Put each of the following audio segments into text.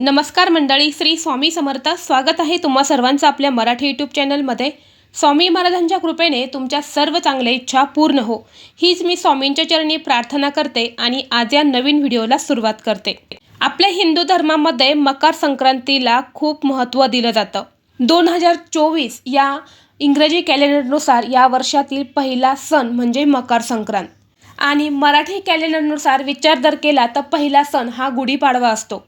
नमस्कार मंडळी श्री स्वामी समर्थ. स्वागत आहे तुम्हा सर्वांचं आपल्या मराठी यूट्यूब चॅनलमध्ये. स्वामी महाराजांच्या कृपेने तुमच्या सर्व चांगल्या इच्छा पूर्ण हो. हीच मी स्वामींच्या चरणी प्रार्थना करते आणि आज या नवीन व्हिडिओला सुरुवात करते. आपल्या हिंदू धर्मामध्ये मकर संक्रांतीला खूप महत्त्व दिलं जातं. दोन हजार चोवीस या इंग्रजी कॅलेंडरनुसार या वर्षातील पहिला सण म्हणजे मकर संक्रांत. आणि मराठी कॅलेंडरनुसार विचार जर केला तर पहिला सण हा गुढीपाडवा असतो.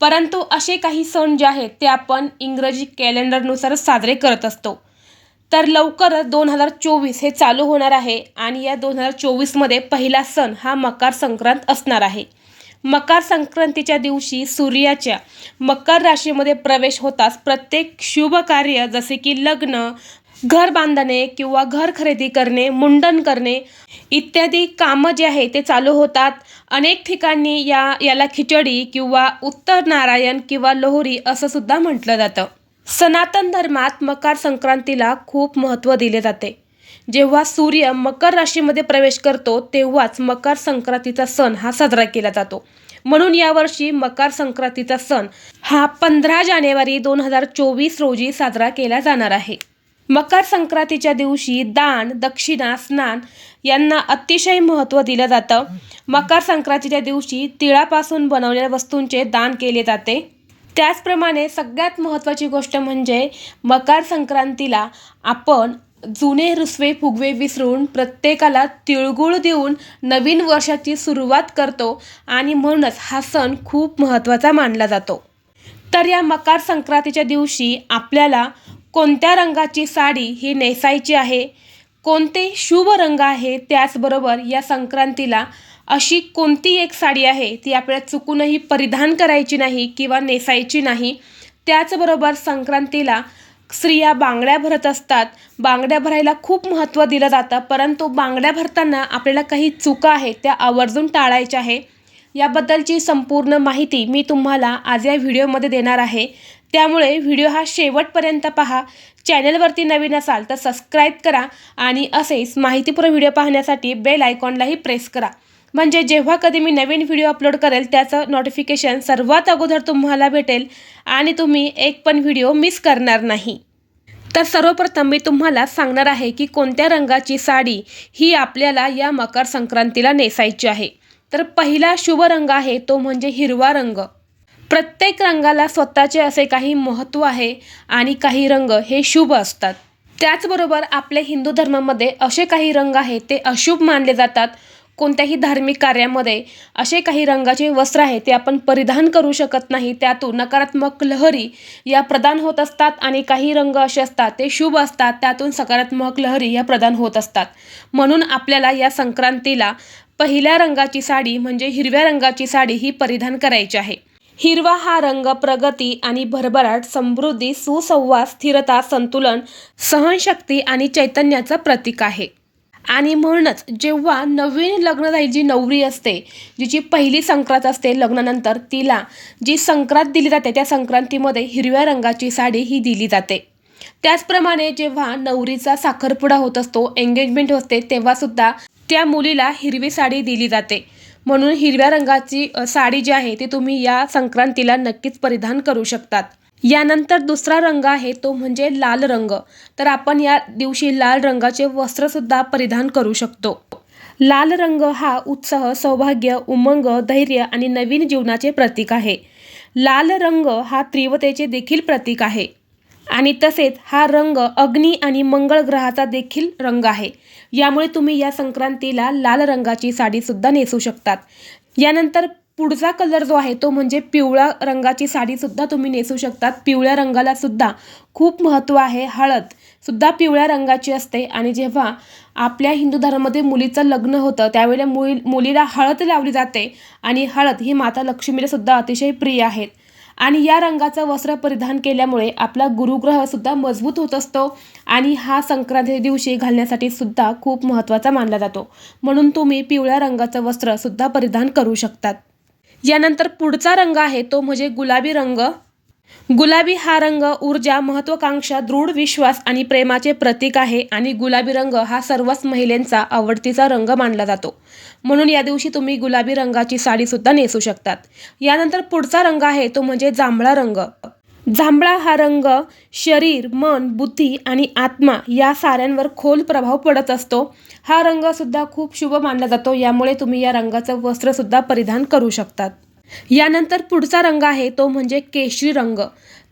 परंतु असे काही सण जे आहेत ते आपण इंग्रजी कॅलेंडरनुसारच साजरे करत असतो. तर लवकरच दोन हजार चोवीस हे चालू होणार आहे आणि या दोन हजार चोवीसमध्ये पहिला सण हा मकर संक्रांत असणार आहे. मकर संक्रांतीच्या दिवशी सूर्याच्या मकर राशीमध्ये प्रवेश होताच प्रत्येक शुभ कार्य जसे की लग्न घर बांधणे किंवा घर खरेदी करणे मुंडन करणे इत्यादी कामं जे आहे ते चालू होतात. अनेक ठिकाणी या याला खिचडी किंवा उत्तर नारायण किंवा लोहरी असं सुद्धा म्हटलं जातं. सनातन धर्मात मकर संक्रांतीला खूप महत्त्व दिले जाते. जेव्हा सूर्य मकर राशीमध्ये प्रवेश करतो तेव्हाच मकर संक्रांतीचा सण हा साजरा केला जातो. म्हणून यावर्षी मकर संक्रांतीचा सण हा पंधरा जानेवारी दोन हजार चोवीस रोजी साजरा केला जाणार आहे. मकर संक्रांतीच्या दिवशी दान दक्षिणा स्नान यांना अतिशय महत्त्व दिलं जातं. मकर संक्रांतीच्या दिवशी तिळापासून बनवलेल्या वस्तूंचे दान केले जाते. त्याचप्रमाणे सगळ्यात महत्त्वाची गोष्ट म्हणजे मकर संक्रांतीला आपण जुने रुसवे फुगवे विसरून प्रत्येकाला तिळगुळ देऊन नवीन वर्षाची सुरुवात करतो आणि म्हणूनच हा सण खूप महत्त्वाचा मानला जातो. तर या मकर संक्रांतीच्या दिवशी आपल्याला कोणत्या रंगाची साडी ही नेसायची आहे? कोणते शुभ रंग आहे त्याचबरोबर या संक्रांतीला अशी कोणती एक साडी आहे ती आपल्याला चुकूनही परिधान करायची नाही किंवा नेसायची नाही? त्याचबरोबर संक्रांतीला स्त्रिया बांगड्या भरत असतात. बांगड्या भरायला खूप महत्त्व दिलं जातं परंतु बांगड्या भरताना आपल्याला काही चुका आहेत त्या आवर्जून टाळायच्या आहे. याबद्दलची संपूर्ण माहिती मी तुम्हाला आज या व्हिडिओमध्ये देणार आहे. त्यामुळे व्हिडिओ हा शेवटपर्यंत पहा. चॅनलवरती नवीन असाल तर सबस्क्राईब करा आणि असेच माहितीपूर्ण व्हिडिओ पाहण्यासाठी बेल आयकॉनलाही प्रेस करा. म्हणजे जेव्हा कधी मी नवीन व्हिडिओ अपलोड करेल त्याचं नोटिफिकेशन सर्वात अगोदर तुम्हाला भेटेल आणि तुम्ही एक पण व्हिडिओ मिस करणार नाही. तर सर्वप्रथम मी तुम्हाला सांगणार आहे की कोणत्या रंगाची साडी ही आपल्याला या मकर संक्रांतीला नेसायची आहे. तर पहिला शुभ रंग आहे तो म्हणजे हिरवा रंग. प्रत्येक रंगाला स्वतःचे असे काही महत्त्व आहे आणि काही रंग हे शुभ असतात. त्याचबरोबर आपल्या हिंदू धर्मामध्ये असे काही रंग आहेत ते अशुभ मानले जातात. कोणत्याही धार्मिक कार्यामध्ये असे काही रंगाचे वस्त्र आहे ते आपण परिधान करू शकत नाही. त्यातून नकारात्मक लहरी या प्रदान होत असतात आणि काही रंग असे असतात ते शुभ असतात. त्यातून सकारात्मक लहरी या प्रदान होत असतात. म्हणून आपल्याला या संक्रांतीला पहिल्या रंगाची साडी म्हणजे हिरव्या रंगाची साडी ही परिधान करायची आहे. हिरवा हा रंग प्रगती आणि भरभराट समृद्धी सुसंवाद स्थिरता संतुलन सहनशक्ती आणि चैतन्याचं प्रतीक आहे. आणि म्हणूनच जेव्हा नवीन लग्न झाली जी नवरी असते जिची पहिली संक्रांत असते लग्नानंतर तिला जी संक्रांत दिली जाते त्या संक्रांतीमध्ये हिरव्या रंगाची साडी ही दिली जाते. त्याचप्रमाणे जेव्हा नवरीचा साखरपुडा होत असतो एंगेजमेंट होते तेव्हासुद्धा त्या मुलीला हिरवी साडी दिली जाते. म्हणून हिरव्या रंगाची साडी जी आहे ती तुम्ही या संक्रांतीला नक्कीच परिधान करू शकतात. यानंतर दुसरा रंग आहे तो म्हणजे लाल रंग. तर आपण या दिवशी लाल रंगाचे वस्त्रसुद्धा परिधान करू शकतो. लाल रंग हा उत्साह सौभाग्य उमंग धैर्य आणि नवीन जीवनाचे प्रतीक आहे. लाल रंग हा तीव्रतेचे देखील प्रतीक आहे. आणि तसेच हा रंग अग्नी आणि मंगळ ग्रहाचा देखील रंग आहे. यामुळे तुम्ही या संक्रांतीला लाल रंगाची साडीसुद्धा नेसू शकतात. यानंतर पुढचा कलर जो आहे तो म्हणजे पिवळ्या रंगाची साडीसुद्धा तुम्ही नेसू शकतात. पिवळ्या रंगाला सुद्धा खूप महत्त्व आहे. हळद सुद्धा पिवळ्या रंगाची असते आणि जेव्हा आपल्या हिंदू धर्मामध्ये मुलीचं लग्न होतं त्यावेळेला मुली मुलीला हळद लावली जाते आणि हळद ही माता लक्ष्मीला सुद्धा अतिशय प्रिय आहेत. आणि या रंगाचं वस्त्र परिधान केल्यामुळे आपला गुरुग्रहसुद्धा मजबूत होत असतो आणि हा संक्रांती दिवशी घालण्यासाठी सुद्धा खूप महत्त्वाचा मानला जातो. म्हणून तुम्ही पिवळ्या रंगाचं वस्त्रसुद्धा परिधान करू शकतात. यानंतर पुढचा रंग आहे तो म्हणजे गुलाबी रंग. गुलाबी हा रंग ऊर्जा महत्वाकांक्षा दृढ विश्वास आणि प्रेमाचे प्रतीक आहे आणि गुलाबी रंग हा सर्वच महिलांचा आवडतीचा रंग मानला जातो. म्हणून या दिवशी तुम्ही गुलाबी रंगाची साडी सुद्धा नेसू शकतात. यानंतर पुढचा रंग आहे तो म्हणजे जांभळा रंग. जांभळा हा रंग शरीर मन बुद्धी आणि आत्मा या साऱ्यांवर खोल प्रभाव पडत असतो. हा रंग सुद्धा खूप शुभ मानला जातो यामुळे तुम्ही या रंगाचं वस्त्र सुद्धा परिधान करू शकतात. यानंतर पुढचा रंग आहे तो म्हणजे केशरी रंग.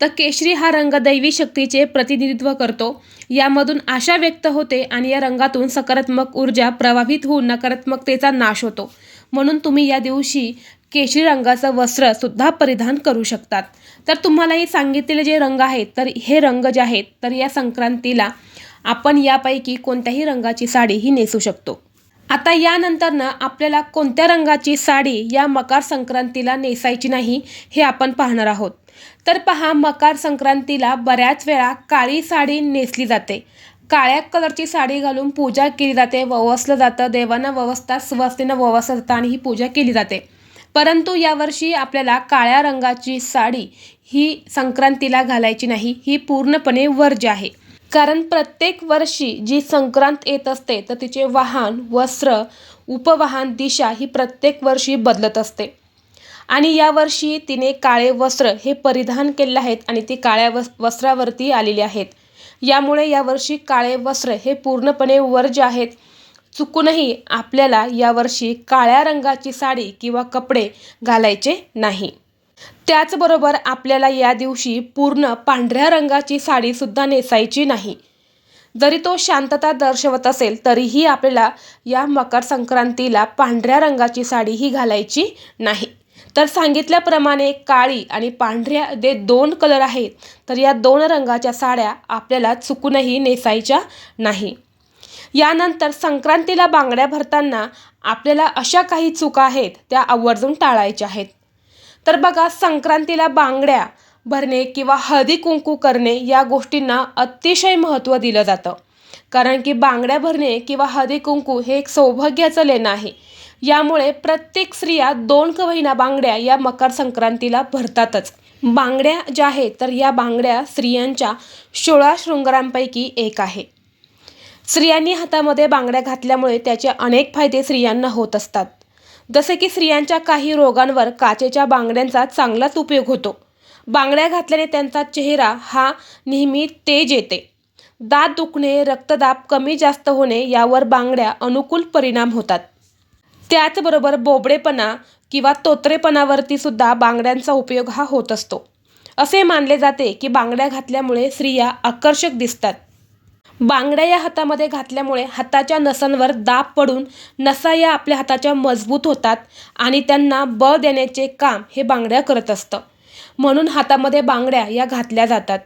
तर केशरी हा रंग दैवी शक्तीचे प्रतिनिधित्व करतो. यामधून आशा व्यक्त होते आणि या रंगातून सकारात्मक ऊर्जा प्रभावित होऊन नकारात्मकतेचा नाश होतो. म्हणून तुम्ही या दिवशी केशरी रंगाचं वस्त्रसुद्धा परिधान करू शकतात. तर तुम्हाला हे सांगितलेले जे रंग आहेत तर हे रंग जे आहेत तर या संक्रांतीला आपण यापैकी कोणत्याही रंगाची साडी ही नेसू शकतो. आता यानंतरनं आपल्याला कोणत्या रंगाची साडी या मकर संक्रांतीला नेसायची नाही हे आपण पाहणार आहोत. तर पहा मकर संक्रांतीला बऱ्याच वेळा काळी साडी नेसली जाते. काळ्या कलरची साडी घालून पूजा केली जाते. ववसलं जातं देवांना ववसतात स्वस्तीनं ववसलं जातं आणि ही पूजा केली जाते. परंतु यावर्षी आपल्याला काळ्या रंगाची साडी ही संक्रांतीला घालायची नाही ही पूर्णपणे वर्ज्य आहे. कारण प्रत्येक वर्षी जी संक्रांत येत असते तर तिचे वाहन वस्त्र उपवाहन दिशा ही प्रत्येक वर्षी बदलत असते. आणि यावर्षी तिने काळे वस्त्र हे परिधान केलेले आहेत आणि ती काळ्या वस् वस्त्रावरती आलेली आहेत. यामुळे यावर्षी काळे वस्त्र हे पूर्णपणे वर्ज आहेत चुकूनही आपल्याला यावर्षी काळ्या रंगाची साडी किंवा कपडे घालायचे नाही. त्याचबरोबर आपल्याला या दिवशी पूर्ण पांढऱ्या रंगाची साडीसुद्धा नेसायची नाही. जरी तो शांतता दर्शवत असेल तरीही आपल्याला या मकर संक्रांतीला पांढऱ्या रंगाची साडी ही घालायची नाही. तर सांगितल्याप्रमाणे काळी आणि पांढऱ्या जे दोन कलर आहेत तर या दोन रंगाच्या साड्या आपल्याला चुकूनही नेसायच्या नाही. यानंतर संक्रांतीला बांगड्या भरताना आपल्याला अशा काही चुका आहेत त्या आवर्जून टाळायच्या आहेत. तर बघा संक्रांतीला बांगड्या भरणे किंवा हळदी कुंकू करणे या गोष्टींना अतिशय महत्त्व दिलं जातं. कारण की बांगड्या भरणे किंवा हळदी कुंकू हे एक सौभाग्याचं लेणं आहे. यामुळे प्रत्येक स्त्रिया दोन कवहिना बांगड्या या मकर संक्रांतीला भरतातच. बांगड्या ज्या आहेत तर या बांगड्या स्त्रियांच्या सोळा शृंगारांपैकी एक आहे. स्त्रियांनी हातामध्ये बांगड्या घातल्यामुळे त्याचे अनेक फायदे स्त्रियांना होत असतात. जसे की स्त्रियांच्या काही रोगांवर काचेच्या बांगड्यांचा चांगलाच उपयोग होतो. बांगड्या घातल्याने त्यांचा चेहरा हा नेहमी तेज येते. दात दुखणे रक्तदाब कमी जास्त होणे यावर बांगड्या अनुकूल परिणाम होतात. त्याचबरोबर बोबडेपणा किंवा तोत्रेपणावरती सुद्धा बांगड्यांचा उपयोग हा होत असतो. असे मानले जाते की बांगड्या घातल्यामुळे स्त्रिया आकर्षक दिसतात. बांगड्या या हातामध्ये घातल्यामुळे हाताच्या नसांवर दाब पडून नसा या आपल्या हाताच्या मजबूत होतात आणि त्यांना बळ देण्याचे काम हे बांगड्या करत असतं. म्हणून हातामध्ये बांगड्या या घातल्या जातात.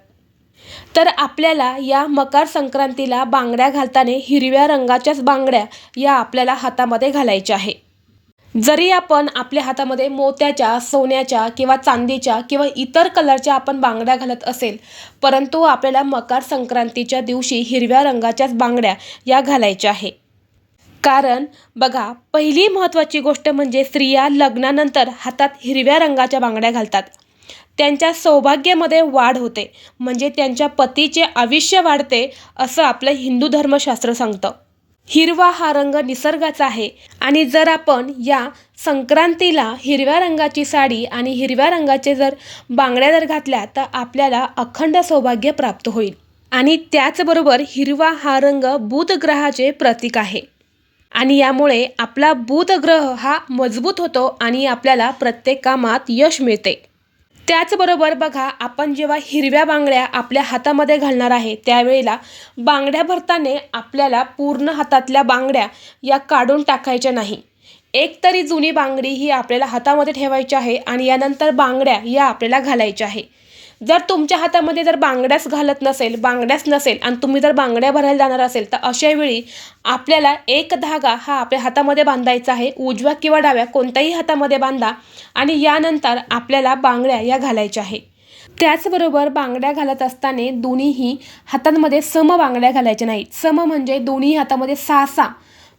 तर आपल्याला या मकर संक्रांतीला बांगड्या घालताना हिरव्या रंगाच्याच बांगड्या या आपल्याला हातामध्ये घालायच्या आहे. जरी आपण आपल्या हातामध्ये मोत्याच्या सोन्याच्या किंवा चांदीच्या किंवा इतर कलरच्या आपण बांगड्या घालत असेल परंतु आपल्याला मकर संक्रांतीच्या दिवशी हिरव्या रंगाच्याच बांगड्या या घालायच्या आहे. कारण बघा पहिली महत्त्वाची गोष्ट म्हणजे स्त्रिया लग्नानंतर हातात हिरव्या रंगाच्या बांगड्या घालतात. त्यांच्या सौभाग्यामध्ये वाढ होते म्हणजे त्यांच्या पतीचे आयुष्य वाढते असं आपलं हिंदू धर्मशास्त्र सांगतं. हिरवा हा रंग निसर्गाचा आहे. आणि जर आपण या संक्रांतीला हिरव्या रंगाची साडी आणि हिरव्या रंगाचे जर बांगड्या जर घातल्या तर आपल्याला अखंड सौभाग्य प्राप्त होईल. आणि त्याचबरोबर हिरवा हा रंग बुध ग्रहाचे प्रतीक आहे. आणि यामुळे आपला बुध ग्रह हा मजबूत होतो आणि आपल्याला प्रत्येक कामात यश मिळते. त्याचबरोबर बघा आपण जेव्हा हिरव्या बांगड्या आपल्या हातामध्ये घालणार आहे त्यावेळेला बांगड्या भरताना आपल्याला पूर्ण हातातल्या बांगड्या या काढून टाकायच्या नाही. एक तरी जुनी बांगडी ही आपल्याला हातामध्ये ठेवायची आहे आणि यानंतर बांगड्या या आपल्याला घालायच्या आहे. जर तुमच्या हातामध्ये जर बांगड्याच घालत नसेल बांगड्याच नसेल आणि तुम्ही जर बांगड्या भरायला जाणार असेल तर अशा वेळी आपल्याला एक धागा हा आपल्या हातामध्ये बांधायचा आहे. उजव्या किंवा डाव्या कोणत्याही हातामध्ये बांधा आणि यानंतर आपल्याला बांगड्या या घालायच्या आहे. त्याचबरोबर बांगड्या घालत असताना दोन्हीही हातांमध्ये सम बांगड्या घालायच्या नाहीत. सम म्हणजे दोन्ही हातामध्ये सहा सहा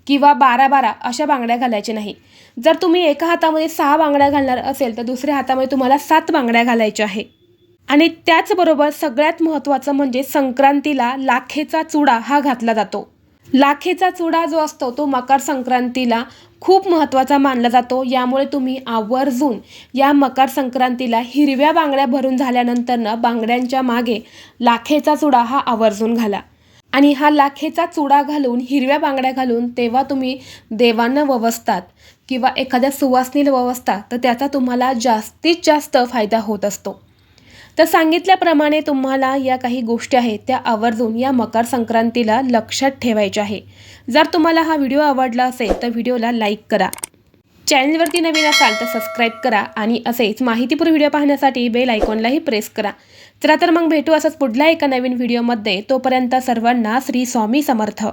किंवा बारा बारा अशा बांगड्या घालायच्या नाही. जर तुम्ही एका हातामध्ये सहा बांगड्या घालणार असेल तर दुसऱ्या हातामध्ये तुम्हाला सात बांगड्या घालायच्या आहे. आणि त्याचबरोबर सगळ्यात महत्त्वाचं म्हणजे संक्रांतीला लाखेचा चुडा हा घातला जातो. लाखेचा चुडा जो असतो तो मकर संक्रांतीला खूप महत्त्वाचा मानला जातो. यामुळे तुम्ही आवर्जून या मकर संक्रांतीला हिरव्या बांगड्या भरून झाल्यानंतरनं बांगड्यांच्या मागे लाखेचा चुडा हा आवर्जून घाला. आणि हा लाखेचा चुडा घालून हिरव्या बांगड्या घालून तेव्हा तुम्ही देवांना ववसतात किंवा एखाद्या सुवासनीला ववसता तर त्याचा तुम्हाला जास्तीत जास्त फायदा होत असतो. तर सांगितल्याप्रमाणे तुम्हाला या काही गोष्टी आहेत त्या आवर्जून या मकर संक्रांतीला लक्षात ठेवायच्या आहे. जर तुम्हाला हा व्हिडिओ आवडला असेल तर व्हिडिओला लाईक करा. चॅनलवरती नवीन असाल तर सबस्क्राईब करा आणि असेच माहितीपूर व्हिडिओ पाहण्यासाठी बेल आयकॉनलाही प्रेस करा. चला तर मग भेटू असंच पुढल्या एका नवीन व्हिडिओमध्ये. तोपर्यंत सर्वांना श्री स्वामी समर्थ.